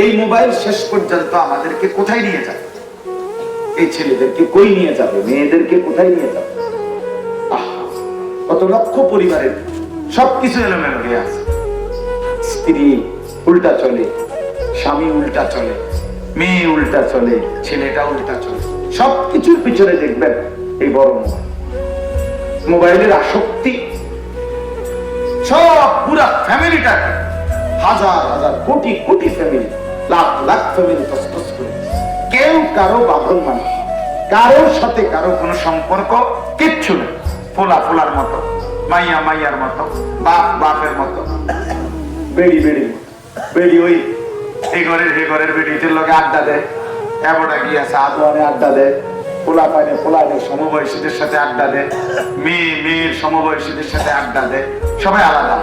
এই মোবাইল শেষ পর্যন্ত আমাদেরকে কোথায় নিয়ে যাবে? এই ছেলেদেরকে কই নিয়ে যাবে? মেয়েদেরকে কোথায় নিয়ে যাবে? কত লক্ষ পরিবারের সবকিছু এলোমেলো আছে। স্ত্রী উল্টা চলে, স্বামী উল্টা চলে, মেয়ে উল্টা চলে, ছেলেটা উল্টা চলে। সবকিছুর পিছনে দেখবেন এই বড় মোবাইল। মোবাইলের আসক্তি সব পুরা ফ্যামিলিটা হাজার হাজার কোটি কোটি ফ্যামিলি ফ্যামিলি তসতস করে কেউ কারও বাঁধন মানে কারোর সাথে কারও কোনো সম্পর্ক কিচ্ছু নেই। ফোলা ফোলার মতো, মাইয়া মাইয়ার মতো, বাপ বাপের মতো। বেড়ি বেড়ি বেড়ি ওই এই ঘরের, হে ঘরের বেড়িটির লোকে আড্ডা দেয়। এমনটা গিয়েছে আদোয়ানে আড্ডা দেয় পোলা পাইনে পোলাদের সমবয়সীদের সাথে আড্ডা দেয়, মেয়ে, মেয়ের সমবয়সীদের সাথে আড্ডা দেয়। সবাই আলাদা।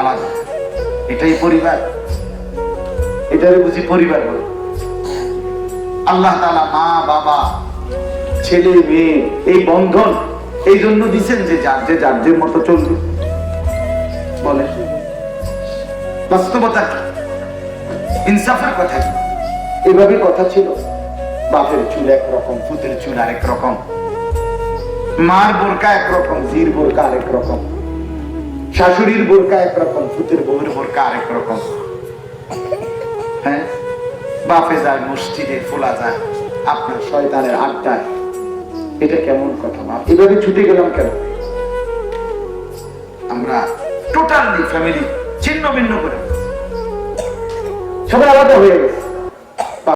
আলাদা। এটাই পরিবার। এটারে বুঝি পরিবার বলে। আল্লাহ তালা মা, বাবা, ছেলে, মেয়ে, এই বন্ধন, এই জন্য দিচ্ছেন যে যার যে যার যে মতো চলবে। বলে। বাস্তবতা ইনসাফের কথা কি? এভাবে কথা ছিল। বাপের চুল একরকম ফুতের চুল আরেক রকম। মার বোরকা একরকম, জির বোরকা আরেক রকম। শাশুড়ির বোরকা একরকম ফুতের বউয়ের বোরকা আরেক রকম। বাপে যায়, মসজিদে ফোলা যায়। আপনার শয়তানের আড্ডায়। এটা কেমন কথা বাপ এভাবে ছুটে গেলাম কেন? আমরা টোটালি ফ্যামিলি ছিন্ন ভিন্ন করে। সবাই আলাদা হয়ে গেছে।